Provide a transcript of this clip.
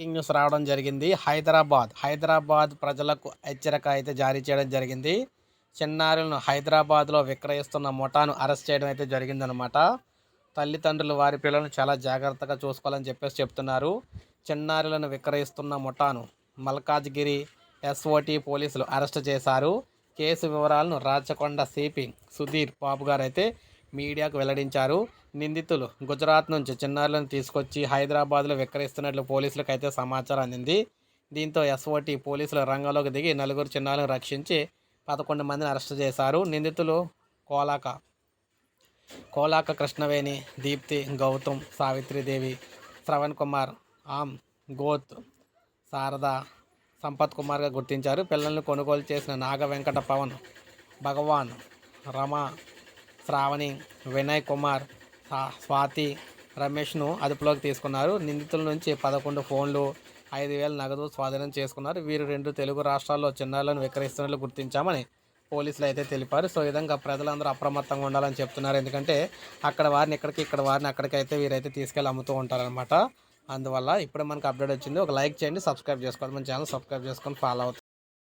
Breaking news రావడం జరిగింది. హైదరాబాద్ హైదరాబాద్ ప్రజలకు హెచ్చరిక అయితే జారీ చేయడం జరిగింది. చిన్నారులను హైదరాబాద్లో విక్రయిస్తున్న ముఠాను అరెస్ట్ చేయడం అయితే జరిగిందనమాట తల్లిదండ్రులు వారి పిల్లలను చాలా జాగ్రత్తగా చూసుకోవాలని చెప్పేసి చెప్తున్నారు. చిన్నారులను విక్రయిస్తున్న ముఠాను మల్కాజ్గిరి ఎస్ఓటి పోలీసులు అరెస్ట్ చేశారు. కేసు వివరాలను రాచకొండ సిపి సుధీర్ బాబు గారు అయితే మీడియాకు వెల్లడించారు. నిందితులు గుజరాత్ నుంచి చిన్నారులను తీసుకొచ్చి హైదరాబాద్లో విక్రయిస్తున్నట్లు పోలీసులకు అయితే సమాచారం అందింది. దీంతో ఎస్ఓటీ పోలీసులు రంగంలోకి దిగి నలుగురు చిన్నారులను రక్షించి పదకొండు మందిని అరెస్ట్ చేశారు. నిందితులు కోలాక కోలాక కృష్ణవేణి దీప్తి గౌతమ్ సావిత్రిదేవి శ్రవణ్ కుమార్ ఆమ్ గోత్ శారద సంపత్ కుమార్గా గుర్తించారు. పిల్లలను కొనుగోలు చేసిన నాగ వెంకట పవన్ భగవాన్ రమ శ్రావణి వినయ్ కుమార్ స్వాతి రమేష్ను అదుపులోకి తీసుకున్నారు. నిందితుల నుంచి పదకొండు ఫోన్లు ఐదు వేల నగదు స్వాధీనం చేసుకున్నారు. వీరు రెండు తెలుగు రాష్ట్రాల్లో చిన్నారులను విక్రయిస్తున్నట్లు గుర్తించామని పోలీసులు అయితే తెలిపారు. సో విధంగా ప్రజలందరూ అప్రమత్తంగా ఉండాలని చెప్తున్నారు. ఎందుకంటే అక్కడ వారిని ఇక్కడికి ఇక్కడ వారిని అక్కడికి అయితే వీరైతే తీసుకెళ్ళి అమ్ముతూ ఉంటారనమాట అందువల్ల ఇప్పుడు మనకు అప్డేట్ వచ్చింది. ఒక లైక్ చేయండి సబ్స్క్రైబ్ చేసుకోండి. మన ఛానల్ సబ్స్క్రైబ్ చేసుకొని ఫాలో అవుతుంది